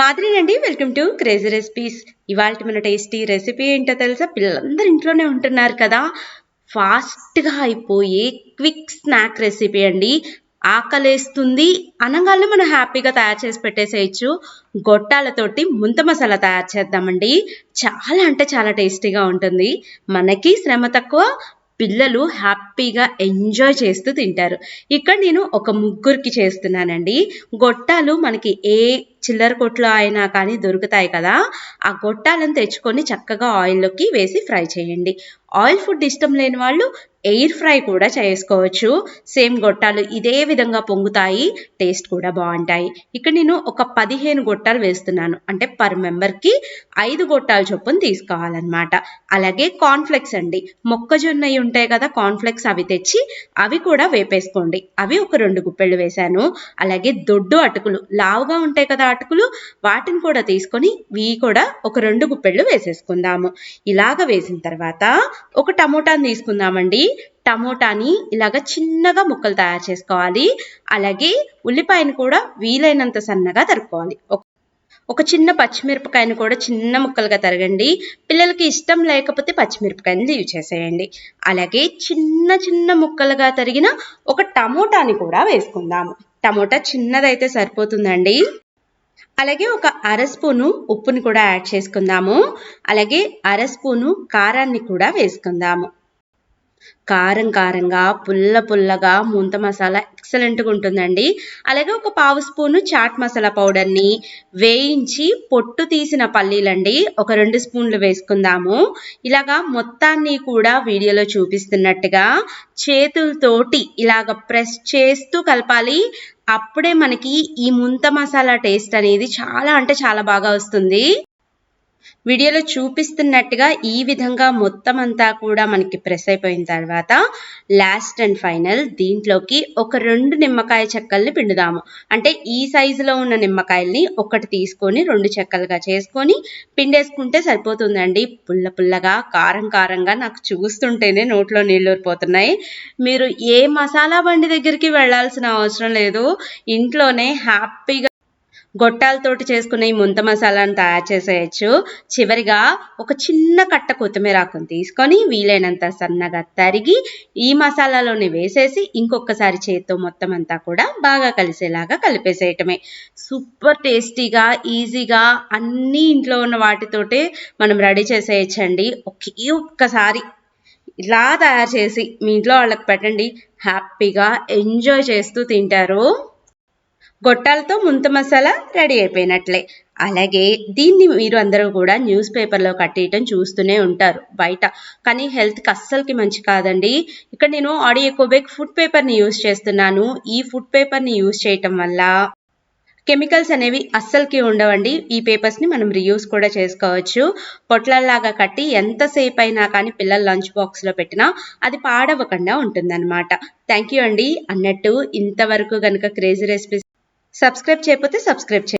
మాదిరినండి welcome to crazy recipes. ఇవాళ మన tasty recipe ఏంటో తెలుసా? పిల్లలందరూ ఇంట్లోనే ఉంటున్నారు కదా. ఫాస్ట్గా అయిపోయే క్విక్ స్నాక్ రెసిపీ అండి. ఆకలేస్తుంది అనగానే మనం హ్యాపీగా తయారు చేసి పెట్టేసేయచ్చు. గొట్టాలతోటి ముంత మసాలా తయారు చేద్దామండి. చాలా అంటే చాలా టేస్టీగా ఉంటుంది. మనకి శ్రమ తక్కువ పిల్లలు హ్యాపీగా ఎంజాయ్ చేస్తూ తింటారు. ఇక్కడ నేను ఒక ముగ్గురికి చేస్తున్నానండి. గొట్టాలు మనకి ఏ చిల్లర కొట్లో అయినా కానీ దొరుకుతాయి కదా ఆ గొట్టాలను తెచ్చుకొని చక్కగా ఆయిల్లోకి వేసి ఫ్రై చేయండి. ఆయిల్ ఫుడ్ ఇష్టం లేని వాళ్ళు ఎయిర్ ఫ్రై కూడా చేసుకోవచ్చు. సేమ్ గొట్టాలు ఇదే విధంగా పొంగుతాయి టేస్ట్ కూడా బాగుంటాయి. ఇక్కడ నేను ఒక పదిహేను గొట్టాలు వేస్తున్నాను. అంటే పర్ మెంబర్కి ఐదు గొట్టాలు చొప్పున తీసుకోవాలన్నమాట. అలాగే కాన్ఫ్లెక్స్ అండి. మొక్కజొన్నవి ఉంటాయి కదా కాన్ఫ్లెక్స్ అవి తెచ్చి అవి కూడా వేపేసుకోండి. అవి ఒక రెండు గుప్పెళ్ళు వేశాను. అలాగే దొడ్డు అటుకులు లావుగా ఉంటాయి కదా అటుకులు వాటిని కూడా తీసుకొని వీ కూడా ఒక రెండు గుప్పెళ్ళు వేసేసుకుందాము. ఇలాగ వేసిన తర్వాత ఒక టమోటాని తీసుకుందామండి. టమోటాని ఇలాగ చిన్నగా ముక్కలు తయారు చేసుకోవాలి. అలాగే ఉల్లిపాయను కూడా వీలైనంత సన్నగా తరుక్కోవాలి. ఒక చిన్న పచ్చిమిరపకాయను కూడా చిన్న ముక్కలుగా తరగండి. పిల్లలకి ఇష్టం లేకపోతే పచ్చిమిరపకాయని లీవ్ చేసేయండి. అలాగే చిన్న చిన్న ముక్కలుగా తరిగిన ఒక టమోటాని కూడా వేసుకుందాము. టమోటా చిన్నదైతే సరిపోతుందండి. అలాగే ఒక అర స్పూను ఉప్పుని కూడా యాడ్ చేసుకుందాము. అలాగే అర స్పూను కారాన్ని కూడా వేసుకుందాము. కారం కారంగా పుల్ల పుల్లగా ముంత మసాలా ఎక్సలెంట్గా ఉంటుందండి. అలాగే ఒక పావు స్పూను చాట్ మసాలా పౌడర్ని వేయించి పొట్టు తీసిన పల్లీలండి. ఒక రెండు స్పూన్లు వేసుకుందాము. ఇలాగా మొత్తాన్ని కూడా వీడియోలో చూపిస్తున్నట్టుగా చేతులతోటి ఇలాగ ప్రెస్ చేస్తూ కలపాలి. అప్పుడే మనకి ఈ ముంత మసాలా టేస్ట్ అనేది చాలా అంటే చాలా బాగా వస్తుంది. వీడియోలో చూపిస్తున్నట్టుగా ఈ విధంగా మొత్తం అంతా కూడా మనకి ప్రెస్ అయిపోయిన తర్వాత లాస్ట్ అండ్ ఫైనల్ దీంట్లోకి ఒక రెండు నిమ్మకాయ చెక్కల్ని పిండుదాము. అంటే ఈ సైజులో ఉన్న నిమ్మకాయల్ని ఒకటి తీసుకొని రెండు చెక్కలుగా చేసుకొని పిండేసుకుంటే సరిపోతుందండి. పుల్ల పుల్లగా కారం కారంగా నాకు చూస్తుంటేనే నోట్లో నీళ్ళూరిపోతున్నాయి మీరు ఏ మసాలా బండి దగ్గరికి వెళ్ళాల్సిన అవసరం లేదు. ఇంట్లోనే హ్యాపీగా గొట్టాలతోటి చేసుకునే ఈ ముంత మసాలాను తయారు చేసేయచ్చు. చివరిగా ఒక చిన్న కట్ట కొత్తిమీర ఆకును తీసుకొని వీలైనంత సన్నగా తరిగి ఈ మసాలాలోని వేసేసి ఇంకొకసారి చేత్తో మొత్తం అంతా కూడా బాగా కలిసేలాగా కలిపేసేయటమే. సూపర్ టేస్టీగా ఈజీగా అన్ని ఇంట్లో ఉన్న వాటితోటే మనం రెడీ చేసేయచ్చండి. ఒకే ఒక్కసారి ఇలా తయారు చేసి మీ ఇంట్లో వాళ్ళకి పెట్టండి. హ్యాపీగా ఎంజాయ్ చేస్తూ తింటారు. గొట్టాలతో ముంత మసాలా రెడీ అయిపోయినట్లే. అలాగే దీన్ని మీరు అందరూ కూడా న్యూస్ పేపర్లో కట్టేయటం చూస్తూనే ఉంటారు బయట. కానీ హెల్త్కి అస్సలకి మంచి కాదండి. ఇక్కడ నేను ఆడియోకోబెక్ ఫుడ్ పేపర్ని యూజ్ చేస్తున్నాను. ఈ ఫుడ్ పేపర్ని యూజ్ చేయటం వల్ల కెమికల్స్ అనేవి అస్సలకి ఉండవండి. ఈ పేపర్స్ని మనం రియూస్ కూడా చేసుకోవచ్చు. పొట్లల్లాగా కట్టి ఎంతసేపు అయినా కానీ పిల్లల లంచ్ బాక్స్లో పెట్టినా అది పాడవకుండా ఉంటుందన్నమాట. థ్యాంక్ యూ అండి. అన్నట్టు ఇంతవరకు కనుక క్రేజీ రెసిపీస్ సబ్స్క్రైబ్ చేయకపోతే సబ్స్క్రైబ్ చేయండి